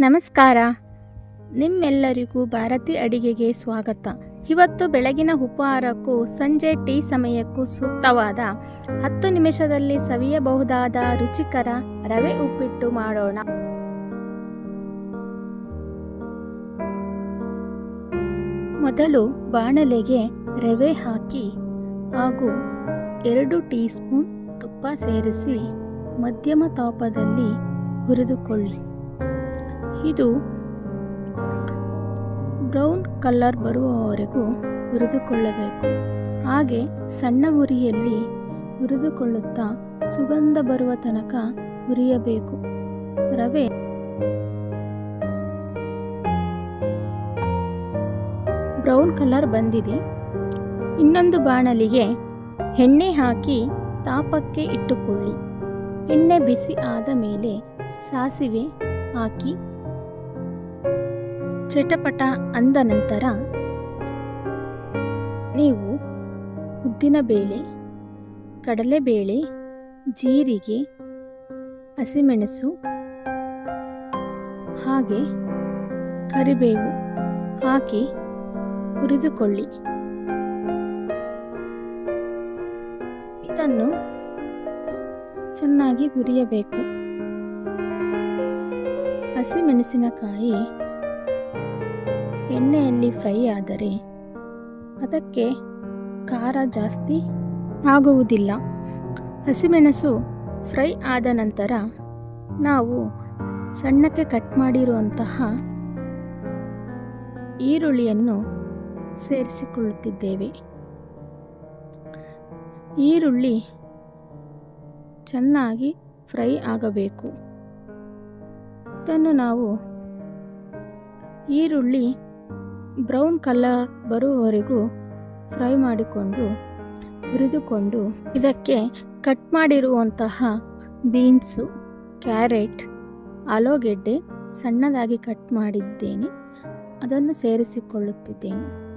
ನಮಸ್ಕಾರ. ನಿಮ್ಮೆಲ್ಲರಿಗೂ ಭಾರತಿ ಅಡಿಗೆಗೆ ಸ್ವಾಗತ. ಇವತ್ತು ಬೆಳಗಿನ ಉಪಹಾರಕ್ಕೂ ಸಂಜೆ ಟೀ ಸಮಯಕ್ಕೂ ಸೂಕ್ತವಾದ ಹತ್ತು ನಿಮಿಷದಲ್ಲಿ ಸವಿಯಬಹುದಾದ ರುಚಿಕರ ರವೆ ಉಪ್ಪಿಟ್ಟು ಮಾಡೋಣ. ಮೊದಲು ಬಾಣಲೆಗೆ ರವೆ ಹಾಕಿ ಹಾಗೂ ಎರಡು ಟೀ ಸ್ಪೂನ್ ತುಪ್ಪ ಸೇರಿಸಿ ಮಧ್ಯಮ ತಾಪದಲ್ಲಿ ಹುರಿದುಕೊಳ್ಳಿ. ಇದು ಬ್ರೌನ್ ಕಲರ್ ಬರುವವರೆಗೂ ಹುರಿದುಕೊಳ್ಳಬೇಕು. ಹಾಗೆ ಸಣ್ಣ ಉರಿಯಲ್ಲಿ ಹುರಿದುಕೊಳ್ಳುತ್ತಾ ಸುಗಂಧ ಬರುವ ತನಕ ಹುರಿಯಬೇಕು. ರವೆ ಬ್ರೌನ್ ಕಲರ್ ಬಂದಿದೆ. ಇನ್ನೊಂದು ಬಾಣಲಿಗೆ ಎಣ್ಣೆ ಹಾಕಿ ತಾಪಕ್ಕೆ ಇಟ್ಟುಕೊಳ್ಳಿ. ಎಣ್ಣೆ ಬಿಸಿ ಆದ ಮೇಲೆ ಸಾಸಿವೆ ಹಾಕಿ ಚಟಪಟ ಅಂದ ನಂತರ, ನೀವು ಉದ್ದಿನ ಉದ್ದಿನಬೇಳೆ ಕಡಲೆಬೇಳೆ ಜೀರಿಗೆ, ಹಸಿಮೆಣಸು, ಹಾಗೆ ಕರಿಬೇವು ಹಾಕಿ ಹುರಿದುಕೊಳ್ಳಿ. ಇದನ್ನು ಚೆನ್ನಾಗಿ ಹುರಿಯಬೇಕು. ಹಸಿಮೆಣಸಿನಕಾಯಿ ಎಣ್ಣೆಯಲ್ಲಿ ಫ್ರೈ ಆದರೆ ಅದಕ್ಕೆ ಖಾರ ಜಾಸ್ತಿ ಆಗುವುದಿಲ್ಲ. ಹಸಿಮೆಣಸು ಫ್ರೈ ಆದ ನಂತರ ನಾವು ಸಣ್ಣಕ್ಕೆ ಕಟ್ ಮಾಡಿರುವಂತಹ ಈರುಳ್ಳಿಯನ್ನು ಸೇರಿಸಿಕೊಳ್ಳುತ್ತಿದ್ದೇವೆ. ಈರುಳ್ಳಿ ಚೆನ್ನಾಗಿ ಫ್ರೈ ಆಗಬೇಕು. ಇದನ್ನು ನಾವು ಈರುಳ್ಳಿ ಬ್ರೌನ್ ಕಲರ್ ಬರುವವರೆಗೂ ಫ್ರೈ ಮಾಡಿಕೊಂಡು ಹುರಿದುಕೊಂಡು ಇದಕ್ಕೆ ಕಟ್ ಮಾಡಿರುವಂತಹ ಬೀನ್ಸು, ಕ್ಯಾರೆಟ್, ಆಲೂಗೆಡ್ಡೆ ಸಣ್ಣದಾಗಿ ಕಟ್ ಮಾಡಿದ್ದೇನೆ. ಅದನ್ನು ಸೇರಿಸಿಕೊಳ್ಳುತ್ತಿದ್ದೇನೆ.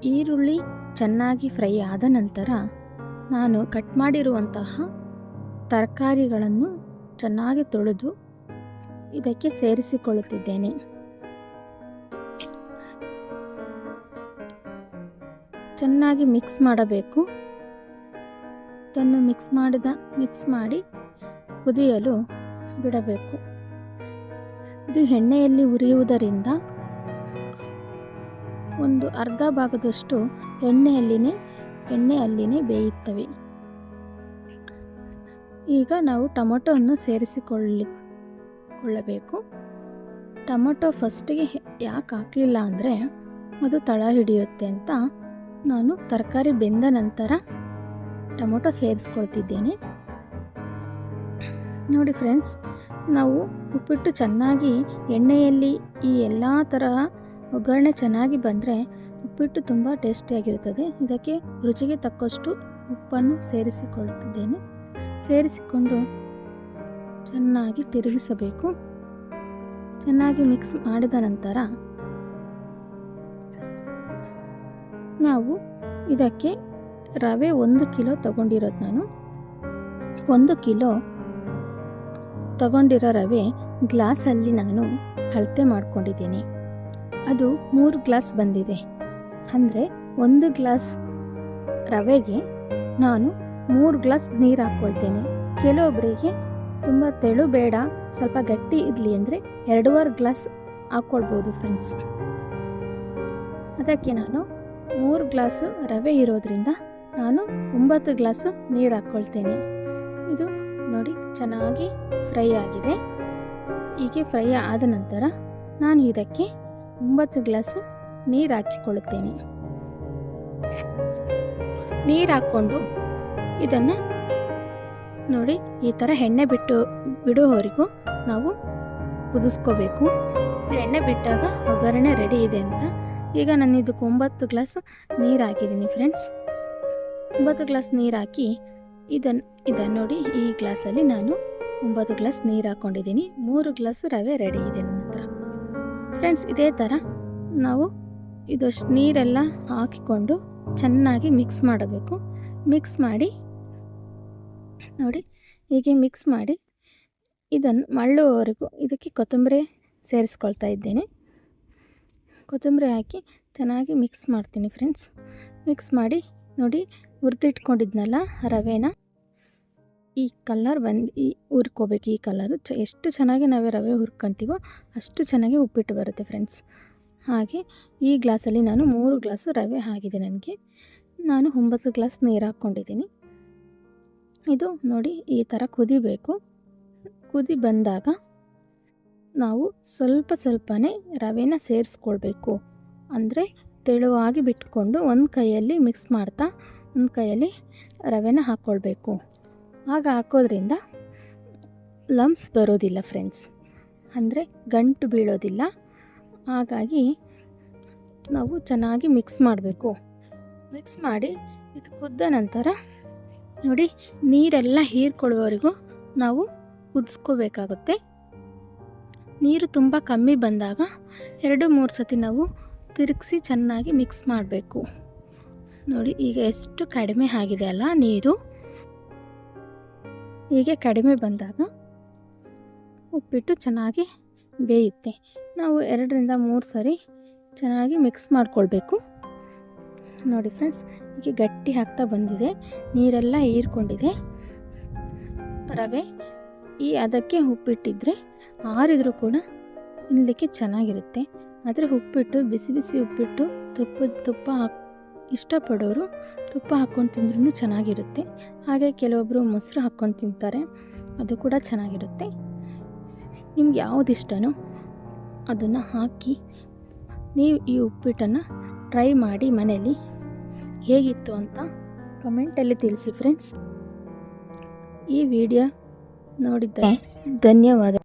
ಈರುಳ್ಳಿ ಚೆನ್ನಾಗಿ ಫ್ರೈ ಆದ ನಂತರ ನಾನು ಕಟ್ ಮಾಡಿರುವಂತಹ ತರಕಾರಿಗಳನ್ನು ಚೆನ್ನಾಗಿ ತೊಳೆದು ಇದಕ್ಕೆ ಸೇರಿಸಿಕೊಳ್ಳುತ್ತಿದ್ದೇನೆ. ಚೆನ್ನಾಗಿ ಮಿಕ್ಸ್ ಮಾಡಬೇಕು. ಇದನ್ನು ಮಿಕ್ಸ್ ಮಾಡಿದ ಮಿಕ್ಸ್ ಮಾಡಿ ಕುದಿಯಲು ಬಿಡಬೇಕು. ಇದು ಎಣ್ಣೆಯಲ್ಲಿ ಉರಿಯುವುದರಿಂದ ಒಂದು ಅರ್ಧ ಭಾಗದಷ್ಟು ಎಣ್ಣೆಯಲ್ಲಿನೇ ಎಣ್ಣೆ ಅಲ್ಲಿನೇ ಬೇಯುತ್ತವೆ. ಈಗ ನಾವು ಟೊಮೊಟೊವನ್ನು ಸೇರಿಸಿಕೊಳ್ಳಿ, ಕೊಳ್ಳಬೇಕು. ಟೊಮೊಟೊ ಫಸ್ಟಿಗೆ ಯಾಕೆ ಹಾಕಲಿಲ್ಲ ಅಂದರೆ ಅದು ತಳ ಹಿಡಿಯುತ್ತೆ ಅಂತ ನಾನು ತರಕಾರಿ ಬೆಂದ ನಂತರ ಟೊಮೊಟೊ ಸೇರಿಸ್ಕೊಳ್ತಿದ್ದೇನೆ. ನೋಡಿ ಫ್ರೆಂಡ್ಸ್, ನಾವು ಉಪ್ಪಿಟ್ಟು ಚೆನ್ನಾಗಿ ಎಣ್ಣೆಯಲ್ಲಿ ಈ ಎಲ್ಲ ತರಹ ಒಗ್ಗರಣೆ ಚೆನ್ನಾಗಿ ಬಂದರೆ ಉಪ್ಪಿಟ್ಟು ತುಂಬ ಟೇಸ್ಟಿಯಾಗಿರುತ್ತದೆ ಇದಕ್ಕೆ ರುಚಿಗೆ ತಕ್ಕಷ್ಟು ಉಪ್ಪನ್ನು ಸೇರಿಸಿಕೊಳ್ಳುತ್ತಿದ್ದೇನೆ ಸೇರಿಸಿಕೊಂಡು ಚೆನ್ನಾಗಿ ತಿರುಗಿಸಬೇಕು. ಚೆನ್ನಾಗಿ ಮಿಕ್ಸ್ ಮಾಡಿದ ನಂತರ ನಾವು ಇದಕ್ಕೆ ರವೆ ಒಂದು ಕಿಲೋ ತಗೊಂಡಿರೋದು ನಾನು. ಒಂದು ಕಿಲೋ ತಗೊಂಡಿರೋ ರವೆ ಗ್ಲಾಸಲ್ಲಿ ನಾನು ಅಳತೆ ಮಾಡ್ಕೊಂಡಿದ್ದೀನಿ. ಅದು ಮೂರು ಗ್ಲಾಸ್ ಬಂದಿದೆ. ಅಂದರೆ ಒಂದು ಗ್ಲಾಸ್ ರವೆಗೆ ನಾನು ಮೂರು ಗ್ಲಾಸ್ ನೀರು ಹಾಕ್ಕೊಳ್ತೇನೆ. ಕೆಲವೊಬ್ಬರಿಗೆ ತುಂಬ ತೆಳು ಬೇಡ, ಸ್ವಲ್ಪ ಗಟ್ಟಿ ಇರಲಿ ಅಂದರೆ ಎರಡೂವರೆ ಗ್ಲಾಸ್ ಹಾಕ್ಕೊಳ್ಬೋದು ಫ್ರೆಂಡ್ಸ್ ಅದಕ್ಕೆ ನಾನು ಮೂರು ಗ್ಲಾಸು ರವೆ ಇರೋದ್ರಿಂದ ನಾನು ಒಂಬತ್ತು ಗ್ಲಾಸು ನೀರು ಹಾಕ್ಕೊಳ್ತೇನೆ. ಇದು ನೋಡಿ ಚೆನ್ನಾಗಿ ಫ್ರೈ ಆಗಿದೆ. ಹೀಗೆ ಫ್ರೈ ಆದ ನಂತರ ನಾನು ಇದಕ್ಕೆ ಒಂಬತ್ತು ಗ್ಲಾಸು ನೀರು ಹಾಕಿಕೊಳ್ಳುತ್ತೇನೆ. ನೀರು ಹಾಕ್ಕೊಂಡು ಇದನ್ನು ನೋಡಿ ಈ ಥರ ಎಣ್ಣೆ ಬಿಟ್ಟು ಬಿಡುವವರೆಗೂ ನಾವು ಕುದಿಸ್ಕೋಬೇಕು. ಎಣ್ಣೆ ಬಿಟ್ಟಾಗ ಒಗ್ಗರಣೆ ರೆಡಿ ಇದೆ ಅಂತ ಈಗ ನಾನು ಇದಕ್ಕೆ ಒಂಬತ್ತು ಗ್ಲಾಸ್ ನೀರು ಹಾಕಿದ್ದೀನಿ ಫ್ರೆಂಡ್ಸ್ ಒಂಬತ್ತು ಗ್ಲಾಸ್ ನೀರು ಹಾಕಿ ಇದನ್ನು ಇದನ್ನು ನೋಡಿ ಈ ಗ್ಲಾಸಲ್ಲಿ ನಾನು ಒಂಬತ್ತು ಗ್ಲಾಸ್ ನೀರು ಹಾಕ್ಕೊಂಡಿದ್ದೀನಿ ಮೂರು ಗ್ಲಾಸ್ ರವೆ ರೆಡಿ ಇದೆ ನನ್ನ ಫ್ರೆಂಡ್ಸ್ ಇದೇ ಥರ ನಾವು ಇದಷ್ಟು ನೀರೆಲ್ಲ ಹಾಕಿಕೊಂಡು ಚೆನ್ನಾಗಿ ಮಿಕ್ಸ್ ಮಾಡಬೇಕು. ಮಿಕ್ಸ್ ಮಾಡಿ ನೋಡಿ ಹೀಗೆ ಮಿಕ್ಸ್ ಮಾಡಿ ಇದನ್ನು ಮಳ್ಳುವವರೆಗೂ ಇದಕ್ಕೆ ಕೊತ್ತಂಬರಿ ಸೇರಿಸ್ಕೊಳ್ತಾ ಇದ್ದೇನೆ. ಕೊತ್ತಂಬರಿ ಹಾಕಿ ಚೆನ್ನಾಗಿ ಮಿಕ್ಸ್ ಮಾಡ್ತೀನಿ ಫ್ರೆಂಡ್ಸ್. ಮಿಕ್ಸ್ ಮಾಡಿ ನೋಡಿ ಹುರಿದಿಟ್ಕೊಂಡಿದ್ನಲ್ಲ ರವೆನ. ಈ ಕಲರ್ ಬಂದು ಈ ಹುರ್ಕೋಬೇಕು ಈ ಕಲ್ಲರು ಚ ಎಷ್ಟು ಚೆನ್ನಾಗಿ ನಾವು ರವೆ ಹುರ್ಕೊತೀವೋ ಅಷ್ಟು ಚೆನ್ನಾಗಿ ಉಪ್ಪಿಟ್ಟು ಬರುತ್ತೆ ಫ್ರೆಂಡ್ಸ್. ಹಾಗೆ ಈ ಗ್ಲಾಸಲ್ಲಿ ನಾನು ಮೂರು ಗ್ಲಾಸು ರವೆ ಆಗಿದೆ ನನಗೆ. ನಾನು ಒಂಬತ್ತು ಗ್ಲಾಸ್ ನೀರು ಹಾಕ್ಕೊಂಡಿದ್ದೀನಿ. ಇದು ನೋಡಿ ಈ ಥರ ಕುದಿಬೇಕು. ಕುದಿ ಬಂದಾಗ ನಾವು ಸ್ವಲ್ಪ ಸ್ವಲ್ಪನೇ ರವೆನ ಸೇರಿಸ್ಕೊಳ್ಬೇಕು. ಅಂದರೆ ತೆಳುವಾಗಿ ಬಿಟ್ಕೊಂಡು ಒಂದು ಕೈಯಲ್ಲಿ ಮಿಕ್ಸ್ ಮಾಡ್ತಾ ಒಂದು ಕೈಯಲ್ಲಿ ರವೆನ ಹಾಕ್ಕೊಳ್ಬೇಕು ಆಗ ಹಾಕೋದ್ರಿಂದ ಲಮ್ಸ್ ಬರೋದಿಲ್ಲ ಫ್ರೆಂಡ್ಸ್ ಅಂದರೆ ಗಂಟು ಬೀಳೋದಿಲ್ಲ. ಹಾಗಾಗಿ ನಾವು ಚೆನ್ನಾಗಿ ಮಿಕ್ಸ್ ಮಾಡಬೇಕು. ಮಿಕ್ಸ್ ಮಾಡಿ ಇದು ಕುದ್ದ ನಂತರ ನೋಡಿ ನೀರೆಲ್ಲ ಹೀರ್ಕೊಳ್ಳುವವರೆಗೂ ನಾವು ಕುದಿಸ್ಕೋಬೇಕಾಗುತ್ತೆ. ನೀರು ತುಂಬ ಕಮ್ಮಿ ಬಂದಾಗ ಎರಡು ಮೂರು ಸತಿ ನಾವು ತಿರುಗಿಸಿ ಚೆನ್ನಾಗಿ ಮಿಕ್ಸ್ ಮಾಡಬೇಕು. ನೋಡಿ, ಈಗ ಎಷ್ಟು ಕಡಿಮೆ ಆಗಿದೆ ಅಲ್ಲ ನೀರು? ಹೀಗೆ ಕಡಿಮೆ ಬಂದಾಗ ಉಪ್ಪಿಟ್ಟು ಚೆನ್ನಾಗಿ ಬೇಯುತ್ತೆ. ನಾವು ಎರಡರಿಂದ ಮೂರು ಸರಿ ಚೆನ್ನಾಗಿ ಮಿಕ್ಸ್ ಮಾಡಿಕೊಳ್ಬೇಕು. ನೋಡಿ ಫ್ರೆಂಡ್ಸ್ ಹೀಗೆ ಗಟ್ಟಿ ಆಗ್ತಾ ಬಂದಿದೆ. ನೀರೆಲ್ಲ ಹೀರ್ಕೊಂಡಿದೆ. ರವೆ ಈ ಅದಕ್ಕೆ ಉಪ್ಪಿಟ್ಟಿದ್ರೆ ಆರಿದರೂ ಕೂಡ ತಿನ್ನಲಿಕ್ಕೆ ಚೆನ್ನಾಗಿರುತ್ತೆ. ಆದರೆ ಉಪ್ಪಿಟ್ಟು, ಬಿಸಿ ಬಿಸಿ ಉಪ್ಪಿಟ್ಟು, ತುಪ್ಪ ತುಪ್ಪ ಹಾಕ್, ಇಷ್ಟಪಡೋರು ತುಪ್ಪ ಹಾಕ್ಕೊಂಡು ತಿಂದ್ರೂ ಚೆನ್ನಾಗಿರುತ್ತೆ. ಹಾಗೆ ಕೆಲವೊಬ್ಬರು ಮೊಸರು ಹಾಕ್ಕೊಂಡು ತಿಂತಾರೆ, ಅದು ಕೂಡ ಚೆನ್ನಾಗಿರುತ್ತೆ. ನಿಮ್ಗೆ ಯಾವ್ದು ಇಷ್ಟನೋ ಅದನ್ನು ಹಾಕಿ, ನೀವು ಈ ಉಪ್ಪಿಟ್ಟನ್ನು ಟ್ರೈ ಮಾಡಿ ಮನೇಲಿ. ಹೇಗಿತ್ತು ಅಂತ ಕಮೆಂಟಲ್ಲಿ ತಿಳಿಸಿ ಫ್ರೆಂಡ್ಸ್. ಈ ವಿಡಿಯೋ ನೋಡಿದ್ದರೆ ಧನ್ಯವಾದ.